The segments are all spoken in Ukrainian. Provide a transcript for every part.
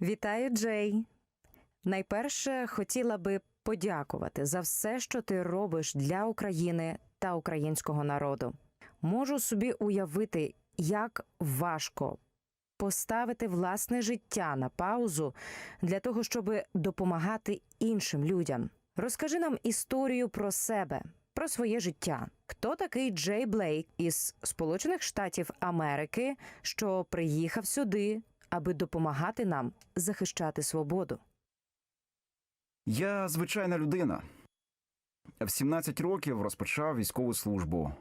Вітаю, Джей. Найперше хотіла би подякувати за все, що ти робиш для України та українського народу. Можу собі уявити, як важко поставити власне життя на паузу для того, щоб допомагати іншим людям. Розкажи нам історію про себе, про своє життя. Хто такий Джей Блейк із Сполучених Штатів Америки, що приїхав сюди, аби допомагати нам захищати свободу? Я звичайна людина. В 17 років розпочав військову службу.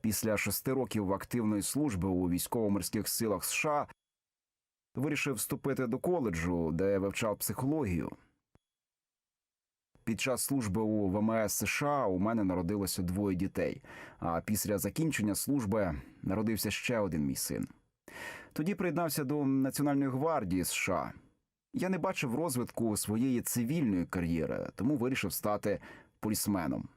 Після шести років активної служби у військово-морських силах США вирішив вступити до коледжу, де вивчав психологію. Під час служби у ВМС США у мене народилося двоє дітей, а після закінчення служби народився ще один мій син. Тоді приєднався до Національної гвардії США. Я не бачив розвитку своєї цивільної кар'єри, тому вирішив стати полісменом.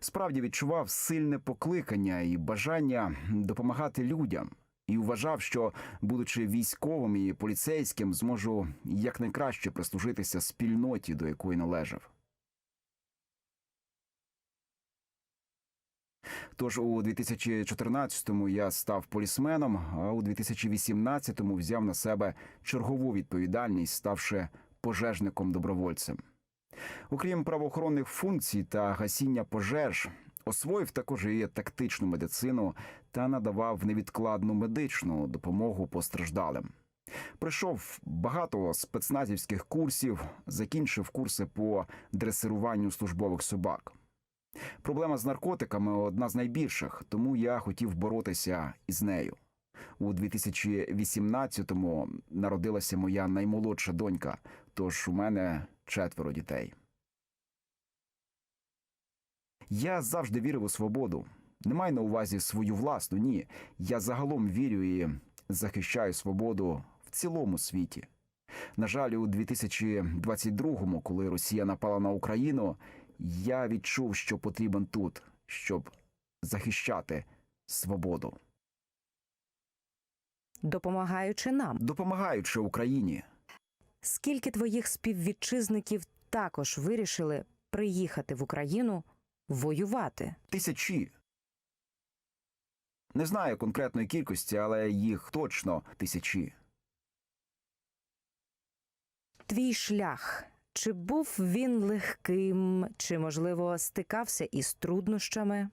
Справді відчував сильне покликання і бажання допомагати людям, і вважав, що, будучи військовим і поліцейським, зможу якнайкраще прислужитися спільноті, до якої належав. Тож у 2014-му я став полісменом, а у 2018-му взяв на себе чергову відповідальність, ставши пожежником добровольцем. Окрім правоохоронних функцій та гасіння пожеж, освоїв також і тактичну медицину та надавав невідкладну медичну допомогу постраждалим. Пройшов багато спецназівських курсів, закінчив курси по дресируванню службових собак. Проблема з наркотиками одна з найбільших, тому я хотів боротися із нею. У 2018-му народилася моя наймолодша донька, тож у мене четверо дітей. Я завжди вірив у свободу. Не маю на увазі свою власну, ні. Я загалом вірю і захищаю свободу в цілому світі. На жаль, у 2022-му, коли Росія напала на Україну, я відчув, що потрібен тут, щоб захищати свободу, Допомагаючи нам, допомагаючи Україні. скільки твоїх співвітчизників також вирішили приїхати в Україну воювати? Тисячі. Не знаю конкретної кількості, але їх точно тисячі. Твій шлях. Чи був він легким, чи, можливо, стикався із труднощами?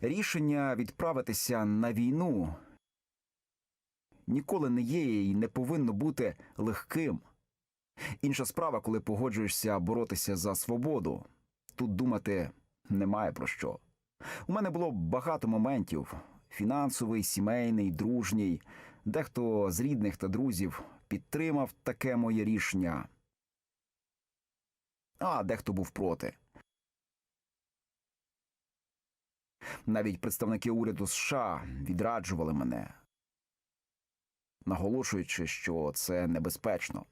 Рішення відправитися на війну ніколи не є і не повинно бути легким. Інша справа, коли погоджуєшся боротися за свободу. Тут думати немає про що. У мене було багато моментів: фінансовий, сімейний, дружній. Дехто з рідних та друзів підтримав таке моє рішення, а дехто був проти. Навіть представники уряду США відраджували мене, наголошуючи, що це небезпечно.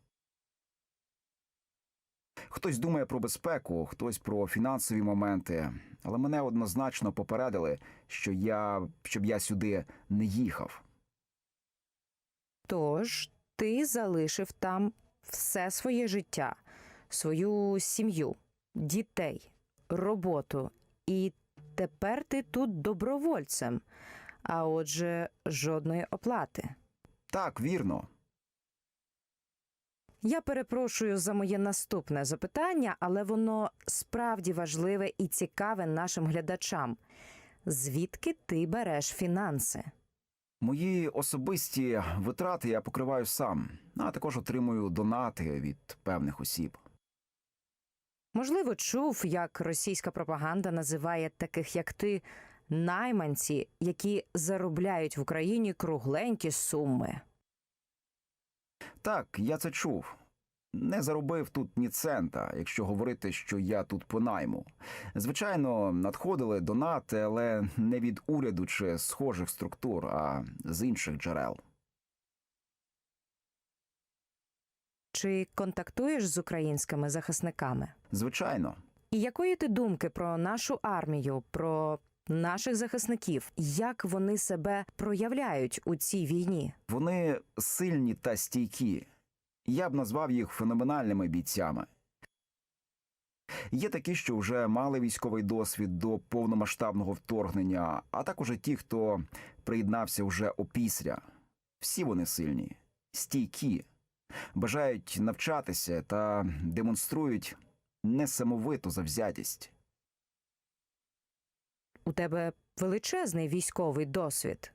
Хтось думає про безпеку, хтось про фінансові моменти, але мене однозначно попередили, що я щоб я сюди не їхав. Тож ти залишив там все своє життя, свою сім'ю, дітей, роботу, і тепер ти тут добровольцем, а отже, жодної оплати. Так, вірно. Я перепрошую за моє наступне запитання, але воно справді важливе і цікаве нашим глядачам. Звідки ти береш фінанси? Мої особисті витрати я покриваю сам, а також отримую донати від певних осіб. Можливо, чув, як російська пропаганда називає таких, як ти, найманці, які заробляють в Україні кругленькі суми. Так, я це чув. Не заробив тут ні цента, якщо говорити, що я тут по найму. Звичайно, надходили донати, але не від уряду чи схожих структур, а з інших джерел. Чи контактуєш з українськими захисниками? Звичайно, І якої ти думки про нашу армію, про наших захисників, як вони себе проявляють у цій війні? Вони сильні та стійкі. Я б назвав їх феноменальними бійцями. Є такі, що вже мали військовий досвід до повномасштабного вторгнення, а також ті, хто приєднався вже опісля. Всі вони сильні, стійкі, бажають навчатися та демонструють несамовиту завзятість. У тебе величезний військовий досвід.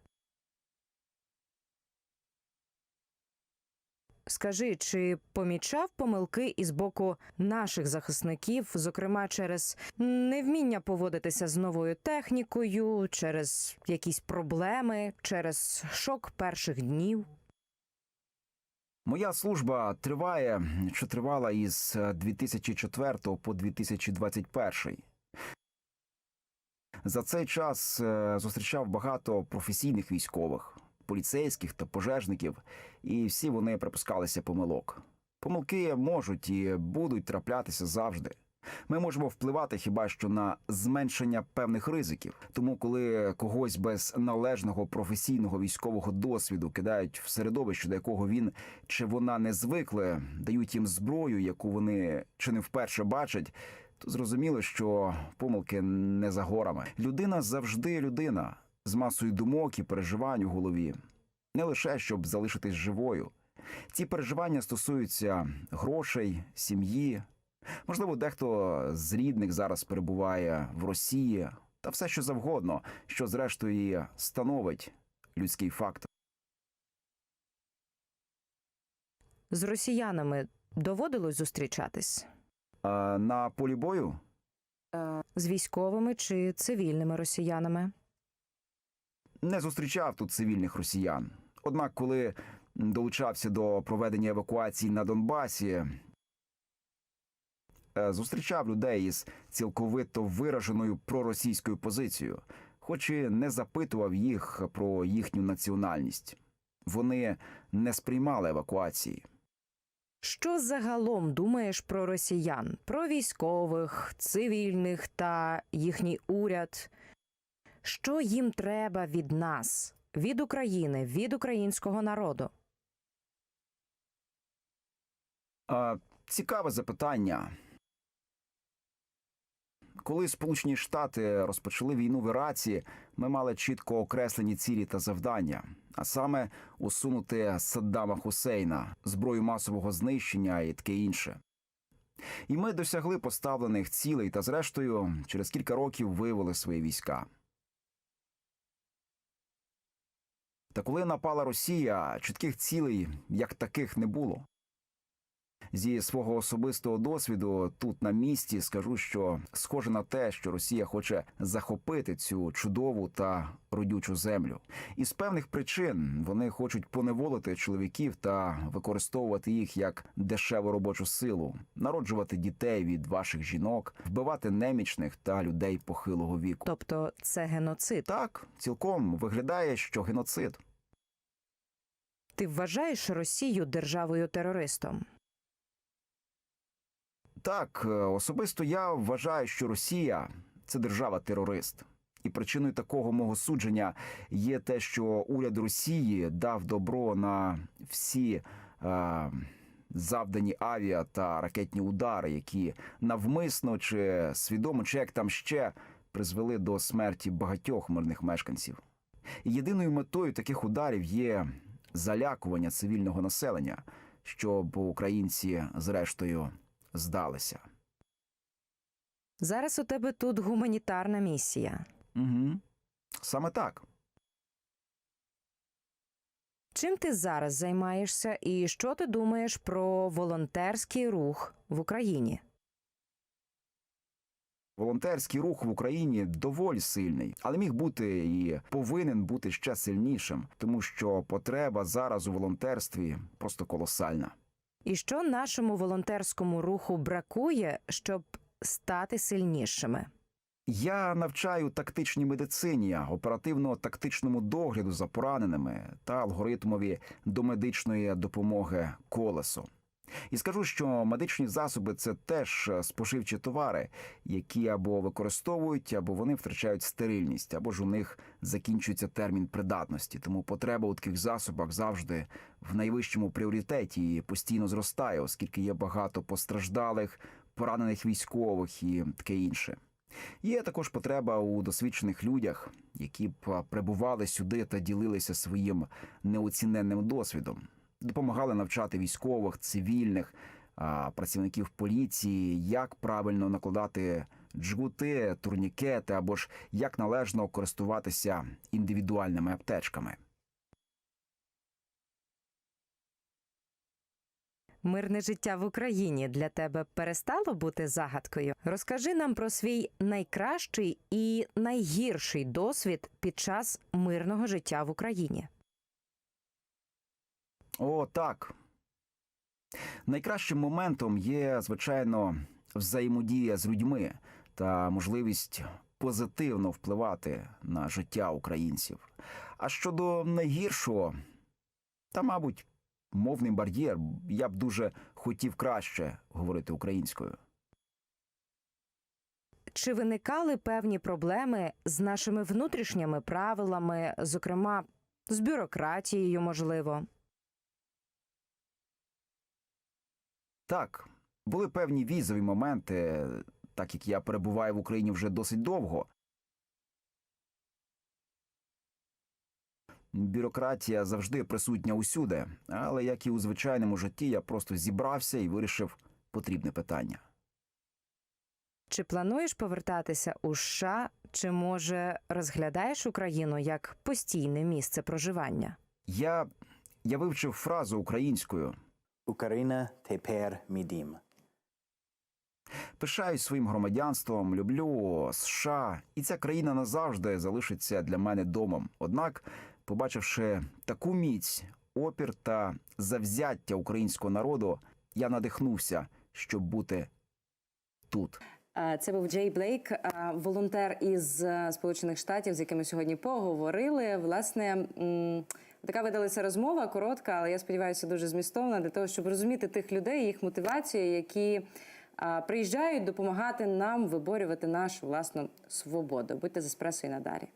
Скажи, чи помічав помилки із боку наших захисників, зокрема через невміння поводитися з новою технікою, через якісь проблеми, через шок перших днів? Моя служба триває, що тривала із е, 2004 по 2021. За цей час е, зустрічав багато професійних військових, поліцейських та пожежників, і всі вони припускалися помилок. Помилки можуть і будуть траплятися завжди. Ми можемо впливати хіба що на зменшення певних ризиків. Тому, коли когось без належного професійного військового досвіду кидають в середовище, до якого він чи вона не звикли, дають їм зброю, яку вони чи не вперше бачать, то зрозуміло, що помилки не за горами. Людина завжди людина з масою думок і переживань у голові, не лише щоб залишитись живою. Ці переживання стосуються грошей, сім'ї. Можливо, дехто з рідних зараз перебуває в Росії та все, що завгодно, що зрештою і становить людський фактор. З росіянами доводилось зустрічатись А на полі бою з військовими чи цивільними росіянами? не зустрічав тут цивільних росіян. Однак, коли долучався до проведення евакуації на Донбасі, е, зустрічав людей із цілковито вираженою проросійською позицією, хоч і не запитував їх про їхню національність. Вони не сприймали евакуації. Що загалом думаєш про росіян, про військових, цивільних та їхній уряд? Що їм треба від нас, від України, від українського народу? А, цікаве запитання. Коли Сполучені Штати розпочали війну в Іраці, ми мали чітко окреслені цілі та завдання, а саме усунути Саддама Хусейна, зброю масового знищення і таке інше. І ми досягли поставлених цілей та, зрештою, через кілька років вивели свої війська. Та коли напала Росія, чітких цілей як таких не було. Зі свого особистого досвіду тут на місці скажу, що схоже на те, що Росія хоче захопити цю чудову та родючу землю. І з певних причин вони хочуть поневолити чоловіків та використовувати їх як дешеву робочу силу, народжувати дітей від ваших жінок, вбивати немічних та людей похилого віку. Тобто це геноцид. Так, цілком виглядає, що геноцид. Ти вважаєш Росію державою терористом? Так, е, особисто я вважаю, що Росія це держава-терорист. І причиною такого мого судження є те, що уряд Росії дав добро на всі е, завдані авіа та ракетні удари, які навмисно чи свідомо, чи як там ще призвели до смерті багатьох мирних мешканців. Єдиною метою таких ударів є залякування цивільного населення, щоб українці, зрештою, здалися. Зараз у тебе тут гуманітарна місія. Угу. Саме так. Чим ти зараз займаєшся і що ти думаєш про волонтерський рух в Україні? Волонтерський рух в Україні доволі сильний, але міг бути і повинен бути ще сильнішим, тому що потреба зараз у волонтерстві просто колосальна. І що нашому волонтерському руху бракує, щоб стати сильнішими? Я навчаю тактичній медицині, оперативно-тактичному догляду за пораненими та алгоритмові домедичної допомоги колесо. І скажу, що медичні засоби це теж е, споживчі товари, які або використовують, або вони втрачають стерильність, або ж у них закінчується термін придатності. Тому потреба у таких засобах завжди в найвищому пріоритеті і постійно зростає, оскільки є багато постраждалих, поранених військових і таке інше. Є також потреба у досвідчених людях, які б прибували сюди та ділилися своїм неоціненним досвідом, допомагали навчати військових, цивільних, працівників поліції, як правильно накладати джгути, турнікети або ж як належно користуватися індивідуальними аптечками. Мирне життя в Україні для тебе перестало бути загадкою. Розкажи нам про свій найкращий і найгірший досвід під час мирного життя в Україні. О, так. Найкращим моментом є, звичайно, взаємодія з людьми та можливість позитивно впливати на життя українців. А щодо найгіршого, та, мабуть, мовний бар'єр, я б дуже хотів краще говорити українською. Чи виникали певні проблеми з нашими внутрішніми правилами, зокрема з бюрократією, можливо? Так, були певні візові моменти, так як я перебуваю в Україні вже досить довго. Бюрократія завжди присутня усюди, але як і у звичайному житті, я просто зібрався і вирішив потрібне питання. Чи плануєш повертатися у США, чи може розглядаєш Україну як постійне місце проживання? Я, я вивчив фразу українською. Україна тепер мій дім. Пишаюсь своїм громадянством, люблю США, і ця країна назавжди залишиться для мене домом. Однак, побачивши таку міць, опір та завзяття українського народу, я надихнувся, щоб бути тут. Це був Джей Блейк, волонтер із е, Сполучених Штатів, з яким ми сьогодні поговорили. Власне, така видалася розмова коротка, але я сподіваюся, дуже змістовна для того, щоб розуміти тих людей, їх мотивацію, які а, приїжджають допомагати нам виборювати нашу власну свободу. Будьте з еспресо надалі.